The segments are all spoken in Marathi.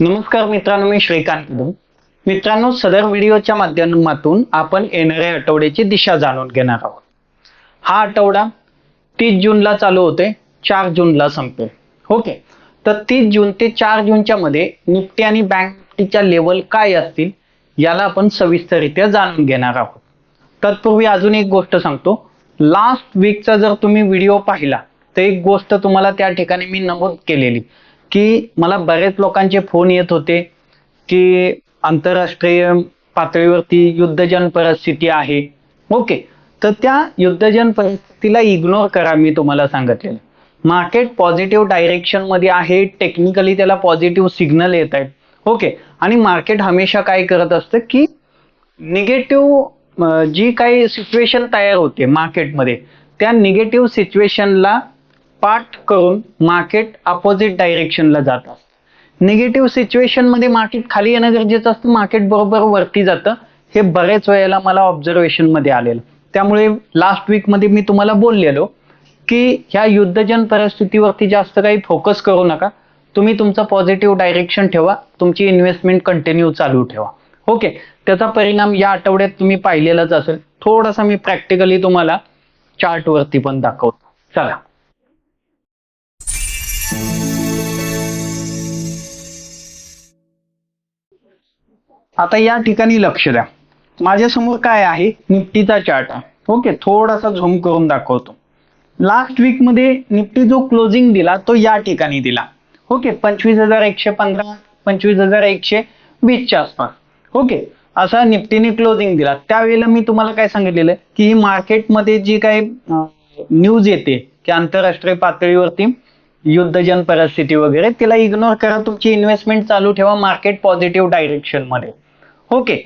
नमस्कार मित्रांनो मी श्रीकांत कदम मित्रांनो सदर व्हिडिओच्या माध्यमातून आपण येणाऱ्या आठवड्याची दिशा जाणून घेणार आहोत. हा आठवडा तीस जूनला चालू होते चार जूनला संपेल. ओके? तर तीस जून ते चार जूनच्या मध्ये निफ्टी आणि बँक निफ्टीच्या लेवल काय असतील याला आपण सविस्तररित्या जाणून घेणार आहोत. तत्पूर्वी अजून एक गोष्ट सांगतो. लास्ट वीकचा जर तुम्ही व्हिडिओ पाहिला तर एक गोष्ट तुम्हाला त्या ठिकाणी मी नमूद केलेली. की मला बरेच लोकांचे फोन येत होते की आंतरराष्ट्रीय पातळीवरती युद्धजन परिस्थिती आहे. ओके. तर त्या युद्धजन परिस्थितीला इग्नोर करा मी तुम्हाला सांगितलेलं. मार्केट पॉझिटिव्ह डायरेक्शनमध्ये आहे टेक्निकली त्याला पॉझिटिव्ह सिग्नल येत आहेत. ओके. आणि मार्केट हमेशा काय करत असतं की निगेटिव्ह जी काही सिच्युएशन तयार होते मार्केटमध्ये त्या निगेटिव्ह सिच्युएशनला पाठ करून मार्केट अपोजिट डायरेक्शनला जात असतं. निगेटिव्ह सिच्युएशनमध्ये मार्केट खाली येणं गरजेचं असतं मार्केट बरोबर वरती जातं. हे बरेच वेळेला मला ऑब्झर्वेशनमध्ये आलेलं. त्यामुळे लास्ट वीकमध्ये मी तुम्हाला बोललेलो की ह्या युद्धजन परिस्थितीवरती जास्त काही फोकस करू नका. तुम्ही तुमचं पॉझिटिव्ह डायरेक्शन ठेवा तुमची इन्व्हेस्टमेंट कंटिन्यू चालू ठेवा. ओके त्याचा परिणाम या आठवड्यात तुम्ही पाहिलेलाच असेल. थोडासा मी प्रॅक्टिकली तुम्हाला चार्टवरती पण दाखवतो. चला. आता या ठिकाणी लक्ष द्या. माझ्यासमोर काय आहे? निफ्टीचा चार्ट ओके थोडासा झूम करून दाखवतो. लास्ट वीकमध्ये निफ्टी जो क्लोजिंग दिला तो या ठिकाणी दिला. ओके पंचवीस हजार एकशे पंधरा पंचवीस हजार एकशे वीसच्या आसपास. ओके असा निफ्टीने क्लोजिंग दिला. त्यावेळेला मी तुम्हाला काय सांगितलेलं? की मार्केटमध्ये जी काही न्यूज येते की आंतरराष्ट्रीय पातळीवरती युद्धजन परिस्थिती वगैरे तिला इग्नोर करा तुमची इन्व्हेस्टमेंट चालू ठेवा मार्केट पॉझिटिव्ह डायरेक्शनमध्ये. ओके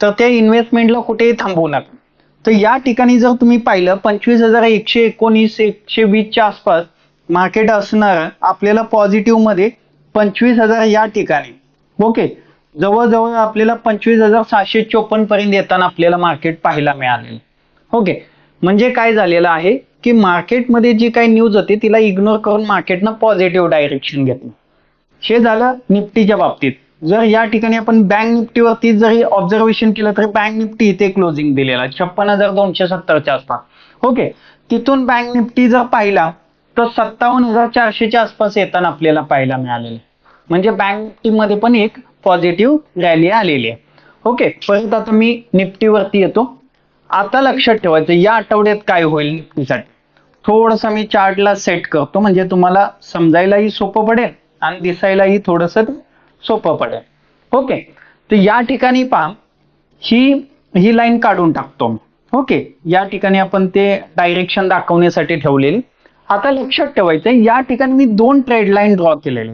तर त्या इन्व्हेस्टमेंटला कुठेही थांबवू नका. तर या ठिकाणी जर तुम्ही पाहिलं पंचवीस हजार एकशे एकोणीस एकशे वीसच्या आसपास मार्केट असणार आपल्याला पॉझिटिव्हमध्ये पंचवीस हजार या ठिकाणी. ओके जवळजवळ आपल्याला पंचवीस हजार सहाशे चोपन्न पर्यंत येताना आपल्याला मार्केट पाहायला मिळालेलं. ओके म्हणजे काय झालेलं आहे? की मार्केटमध्ये जी काही न्यूज होती तिला इग्नोर करून मार्केटनं पॉझिटिव्ह डायरेक्शन घेतलं. हे झालं निफ्टीच्या बाबतीत. जर या ठिकाणी आपण बँक निफ्टीवरती जरी ऑब्झर्वेशन केलं तर बँक निफ्टी इथे क्लोजिंग दिलेला. छप्पन हजार दोनशे सत्तरच्या आसपास. ओके तिथून बँक निफ्टी जर पाहिला तर सत्तावन्न हजार चारशेच्या आसपास येताना आपल्याला पाहायला मिळालेलं म्हणजे बँक निफ्टीमध्ये पण एक पॉझिटिव्ह रॅली आलेली आहे. ओके परत आता मी निफ्टीवरती येतो. आता लक्षात ठेवायचं या आठवड्यात काय होईल निफ्टीसाठी? थोडंसं मी चार्टला सेट करतो. म्हणजे तुम्हाला समजायलाही सोपं पडेल आणि दिसायलाही थोडस सोपं पडेल. ओके तर या ठिकाणी पहा. ही ही लाईन काढून टाकतो मी. ओके या ठिकाणी आपण ते डायरेक्शन दाखवण्यासाठी ठेवलेली. आता लक्षात ठेवायचं या ठिकाणी मी दोन ट्रेड लाईन ड्रॉ केलेले.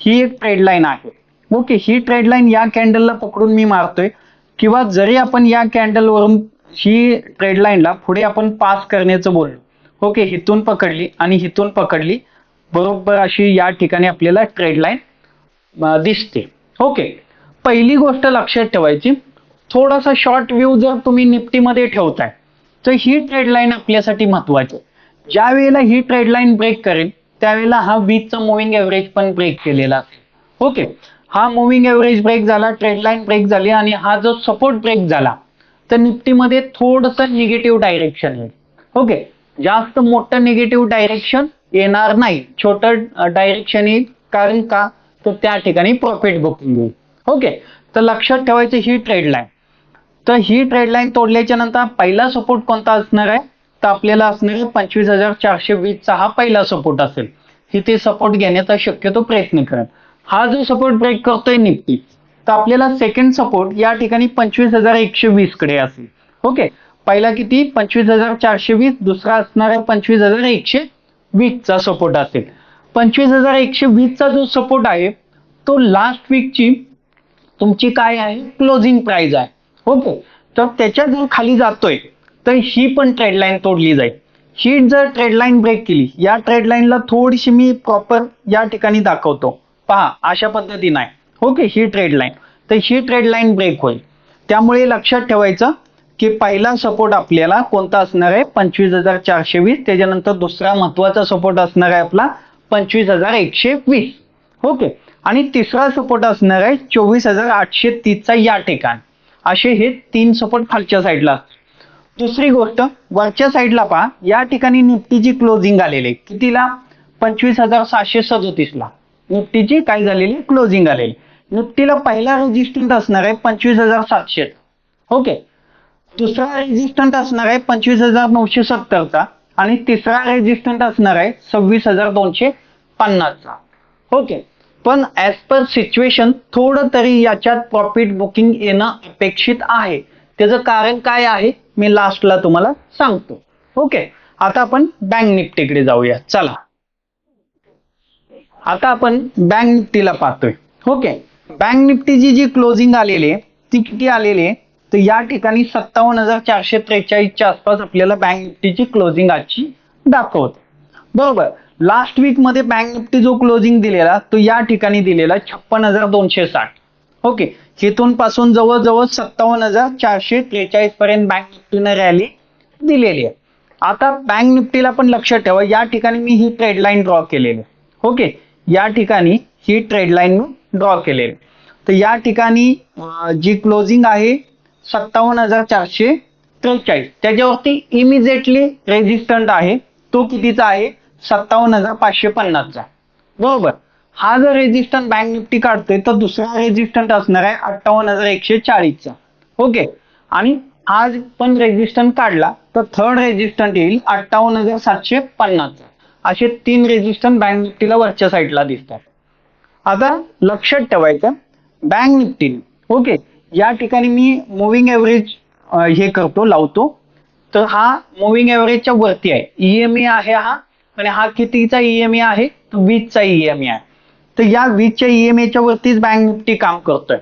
ही एक ट्रेड लाईन आहे. ओके ही ट्रेड लाईन या कॅन्डलला पकडून मी मारतोय. किंवा जरी आपण या कॅन्डलवरून ही ट्रेड लाईनला पुढे आपण पास करण्याचं बोललो ओके हिथून पकडली आणि हिथून पकडली बरोबर अशी या ठिकाणी आपल्याला ट्रेड लाईन दिसते. ओके पहिली गोष्ट लक्षात ठेवायची थोडासा शॉर्ट व्ह्यू जर तुम्ही निफ्टीमध्ये ठेवताय तर ही ट्रेड लाईन आपल्यासाठी महत्वाची आहे. ज्या वेळेला ही ट्रेड लाईन ब्रेक करेल त्यावेळेला हा वीकचा मुव्हिंग एव्हरेज पण ब्रेक केलेला असेल. ओके हा मुव्हिंग एव्हरेज ब्रेक झाला ट्रेड लाईन ब्रेक झाली आणि हा जो सपोर्ट ब्रेक झाला तर निफ्टीमध्ये थोडस निगेटिव्ह डायरेक्शन येईल. ओके जास्त मोठं निगेटिव्ह डायरेक्शन येणार नाही. छोटं डायरेक्शन येईल. कारण का? तर त्या ठिकाणी प्रॉफिट बुकिंग येईल ओके तर लक्षात ठेवायचं ही ट्रेड लाईन तर ही ट्रेड लाईन तोडल्याच्या नंतर पहिला सपोर्ट कोणता असणार आहे? तर आपल्याला असणार आहे पंचवीस हजार चारशे वीसचा हा पहिला सपोर्ट असेल. इथे सपोर्ट घेण्याचा शक्यतो प्रयत्न करेल हा जो सपोर्ट ब्रेक करतोय निफ्टी तर आपल्याला सेकंड सपोर्ट या ठिकाणी पंचवीस हजार एकशे वीसकडे असेल. ओके पहिला किती? पंचवीस हजार चारशे वीस दुसरा असणार आहे पंचवीस हजार एकशे वीसचा सपोर्ट असेल. पंचवीस हजार एकशे वीसचा जो सपोर्ट आहे तो लास्ट वीकची तुमची काय आहे? क्लोजिंग प्राइस आहे. हो ओके तर त्याच्या जर खाली जातोय तर ही पण ट्रेड लाईन तोडली जाईल. ही जर ट्रेडलाईन ब्रेक केली या ट्रेडलाईनला थोडीशी मी प्रॉपर या ठिकाणी दाखवतो. पहा अशा पद्धतीने आहे. ओके ही ट्रेड लाईन तर ही ट्रेड लाईन ब्रेक होईल. त्यामुळे लक्षात ठेवायचं की पहिला सपोर्ट आपल्याला कोणता असणार आहे? पंचवीस हजार चारशे वीस. त्याच्यानंतर दुसरा महत्त्वाचा सपोर्ट असणार आहे आपला पंचवीस हजार एकशे वीस. ओके आणि तिसरा सपोर्ट असणार आहे चोवीस हजार आठशे तीसचा या ठिकाण. असे हे तीन सपोर्ट खालच्या साईडला दुसरी गोष्ट वरच्या साईडला पहा. या ठिकाणी निफ्टीची क्लोजिंग आलेली आहे. कितीला? पंचवीस हजार सहाशे सदोतीसला. निफ्टीची काय झालेली? क्लोजिंग आलेली निफ्टीला पहिला रेजिस्टंट असणार आहे पंचवीस हजार सातशे. ओके दुसरा रेजिस्टंट असणार आहे पंचवीस हजार नऊशे सत्तरचा आणि तिसरा रेजिस्टंट असणार आहे सव्वीस हजार दोनशे पन्नासचा ओके. पण ॲज पर सिच्युएशन थोडं तरी याच्यात प्रॉफिट बुकिंग येणं अपेक्षित आहे. त्याचं कारण काय आहे? मी लास्टला तुम्हाला सांगतो. ओके. आता आपण बँक निफ्टीकडे जाऊया. चला. आता आपण बँक निफ्टीला पाहतोय. ओके. बँक निफ्टीची जी क्लोजिंग आलेली आहे ती किती आलेली आहे? तर या ठिकाणी सत्तावन्न हजार चारशे त्रेचाळीसच्या आसपास आपल्याला बँक निफ्टीची क्लोजिंग आजची दाखवते. बरोबर. लास्ट वीकमध्ये बँक निफ्टी जो क्लोजिंग दिलेला तो या ठिकाणी दिलेला छप्पन हजार दोनशे साठ. ओके तिथून पासून जवळजवळ सत्तावन्न हजार चारशे त्रेचाळीस पर्यंत बँक निफ्टीनं रॅली दिलेली आहे. आता बँक निफ्टीला पण लक्ष ठेवा. या ठिकाणी मी ही ट्रेड लाईन ड्रॉ केलेली ओके या ठिकाणी ही ट्रेड लाईन मी ड्रॉ केलेली तर या ठिकाणी जी क्लोजिंग आहे सत्तावन्न हजार चारशे त्रेचाळीस. त्याच्यावरती इमिजिएटली रेजिस्टंट आहे. तो कितीचा आहे? सत्तावन्न हजार पाचशे पन्नासचा. बरोबर. हा जर रेजिस्टंट बँक निफ्टी काढतोय तर दुसरा रेजिस्टंट असणार आहे अठ्ठावन्न हजार एकशे चाळीसचा. ओके. आणि आज पण रेजिस्टंट काढला तर थर्ड रेजिस्टंट येईल अठ्ठावन्न हजार सातशे पन्नासचा. असे तीन रेजिस्टंट बँक निफ्टीला वरच्या साईडला दिसतात. आता लक्षात ठेवायचं बँक निफ्टी ओके. या ठिकाणी मी मुव्हिंग एव्हरेज हे करतो लावतो. तर हा मुव्हिंग एव्हरेजच्या वरती आहे. ईएमई आहे हा आणि हा कितीचा ईएमई आहे? तर वीसचा ईएमई आहे. तर या वीसच्या ईएमईच्या वरतीच बँक निफ्टी काम करतोय.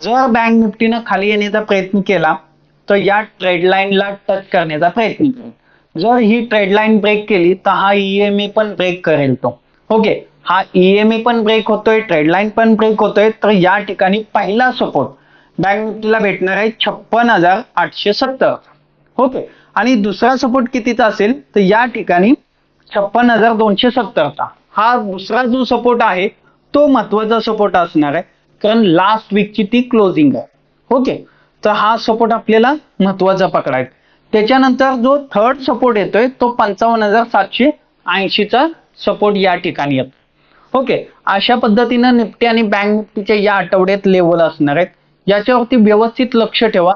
जर बँक निफ्टीनं खाली येण्याचा प्रयत्न केला तर या ट्रेड लाईनला टच करण्याचा प्रयत्न करेल. जर ही ट्रेड लाईन ब्रेक केली तर हा ईएमई पण ब्रेक करेल तो. ओके हा ईएमई पण ब्रेक होतोय ट्रेड लाईन पण ब्रेक होतोय. तर या ठिकाणी पहिला सपोर्ट बँक तुला भेटणार आहे छप्पन हजार आठशे सत्तर. ओके. आणि दुसरा सपोर्ट कितीचा असेल तर या ठिकाणी छप्पन हजार दोनशे सत्तरचा हा दुसरा जो सपोर्ट आहे तो महत्त्वाचा सपोर्ट असणार आहे कारण लास्ट वीकची ती क्लोजिंग आहे. ओके. तर हा सपोर्ट आपल्याला महत्त्वाचा पकडायचा. त्याच्यानंतर जो थर्ड सपोर्ट येतोय तो पंचावन्न हजार सातशे ऐंशीचा सपोर्ट या ठिकाणी येतो. ओके. अशा पद्धतीनं निफ्टी आणि बँक निफ्टीच्या या आठवड्यात लेवल असणार आहेत. याच्यावरती व्यवस्थित लक्ष ठेवा.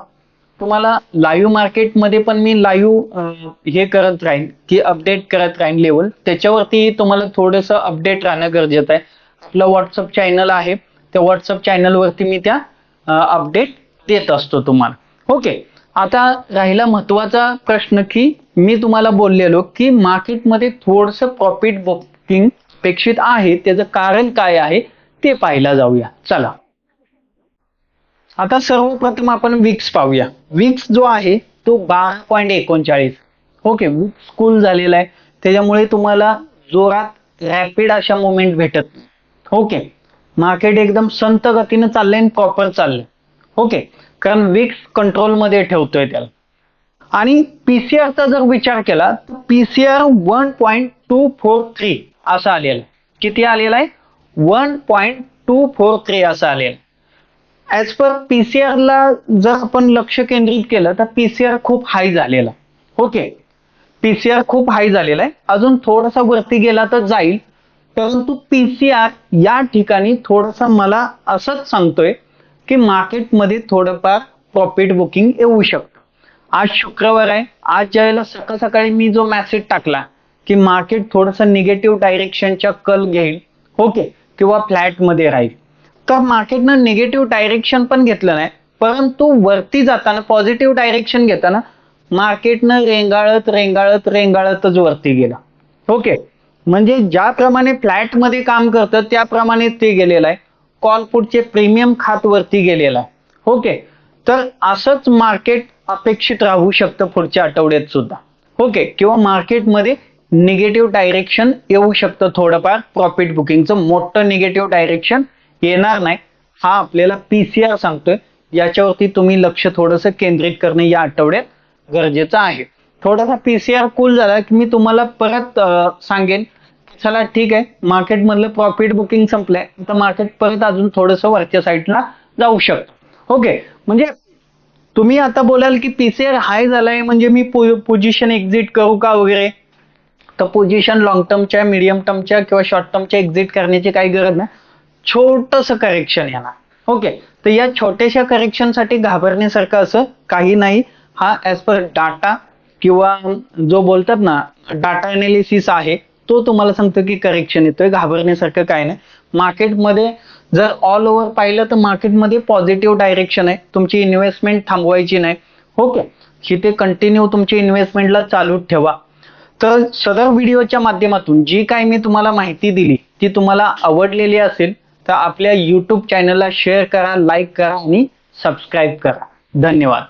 तुम्हाला लाईव्ह मार्केटमध्ये पण मी लाईव्ह हे करत राहीन की अपडेट करत राहीन लेवल त्याच्यावरती तुम्हाला थोडंसं अपडेट राहणं गरजेचं आहे. आपलं व्हॉट्सअप चॅनल आहे. त्या व्हॉट्सअप चॅनलवरती मी त्या अपडेट देत असतो तुम्हाला. ओके आता राहिला महत्त्वाचा प्रश्न की मी तुम्हाला बोललेलो की मार्केटमध्ये थोडंसं प्रॉफिट बुकिंग अपेक्षित आहे. त्याचं कारण काय आहे ते पाहायला जाऊया. चला. आता सर्वप्रथम आपण विक्स पाहूया. विक्स जो आहे तो बारा पॉईंट एकोणचाळीस. ओके विक्स कूल झालेला आहे. त्याच्यामुळे तुम्हाला जोरात रॅपिड अशा मुवमेंट भेटत. ओके मार्केट एकदम संत गतीनं चाललंय आणि प्रॉपर चाललंय. ओके कारण विक्स कंट्रोलमध्ये ठेवतोय त्याला. आणि पीसीआरचा जर विचार केला तर PCR one point two four three असा आलेला किती आलेला आहे? One point two four three असा आलेला ऍज पर पीसीआर ला जर आपण लक्ष केंद्रित केलं तर पीसीआर खूप हाय झालेला. ओके पीसीआर खूप हाय झालेला आहे. अजून थोडासा वरती गेला तर जाईल. परंतु पीसीआर या ठिकाणी थोडासा मला असंच सांगतोय की मार्केटमध्ये थोडंफार प्रॉफिट बुकिंग येऊ शकतं. आज शुक्रवार आहे. आज ज्यावेळेला सकाळ सकाळी मी जो मेसेज टाकला की मार्केट थोडंसं निगेटिव्ह डायरेक्शनच्या कल घेईल. ओके किंवा फ्लॅटमध्ये राहील. तर मार्केटनं निगेटिव्ह डायरेक्शन पण घेतलं नाही. परंतु वरती जाताना पॉझिटिव्ह डायरेक्शन घेताना मार्केटनं रेंगाळत रेंगाळत रेंगाळतच वरती गेलं. ओके म्हणजे ज्याप्रमाणे फ्लॅटमध्ये काम करतं त्याप्रमाणे ते गेलेलं आहे. कॉलपुटचे प्रीमियम खात वरती गेलेलं आहे. ओके तर असंच मार्केट अपेक्षित राहू शकतं पुढच्या आठवड्यात सुद्धा. ओके किंवा मार्केटमध्ये निगेटिव्ह डायरेक्शन येऊ शकतं थोडंफार. प्रॉफिट बुकिंगचं मोठं निगेटिव्ह डायरेक्शन येणार नाही. हा आपल्याला पीसीआर सांगतोय. याच्यावरती तुम्ही लक्ष थोडंसं केंद्रित करणे या आठवड्यात गरजेचं आहे. थोडासा पीसीआर कूल झाला की मी तुम्हाला परत सांगेन. चला ठीक आहे. मार्केटमधलं प्रॉफिट बुकिंग संपलंय. तर मार्केट परत अजून थोडंसं वरच्या साईडला जाऊ शकत. ओके. म्हणजे तुम्ही आता बोलाल की पीसीआर हाय झालाय म्हणजे मी पोझिशन एक्झिट करू का वगैरे? तर पोझिशन लॉंग टर्मच्या मिडियम टर्मच्या किंवा शॉर्ट टर्मच्या एक्झिट करण्याची काही गरज नाही. छोटस करेक्शन येणार. ओके तर या छोट्याशा करेक्शनसाठी घाबरण्यासारखं असं काही नाही. हा ॲज पर डाटा किंवा जो बोलतात ना डाटा अनालिसिस आहे तो तुम्हाला सांगतो की करेक्शन येतोय घाबरण्यासारखं काय नाही. मार्केटमध्ये जर ऑल ओव्हर पाहिलं तर मार्केटमध्ये पॉझिटिव्ह डायरेक्शन आहे. तुमची इन्व्हेस्टमेंट थांबवायची नाही. ओके इथे कंटिन्यू तुमची इन्व्हेस्टमेंटला चालू ठेवा. तर सदर व्हिडिओच्या माध्यमातून जी काय मी तुम्हाला माहिती दिली ती तुम्हाला आवडलेली असेल तर आपल्या यूट्यूब चॅनलला शेअर करा लाईक करा आणि सबस्क्राईब करा. धन्यवाद.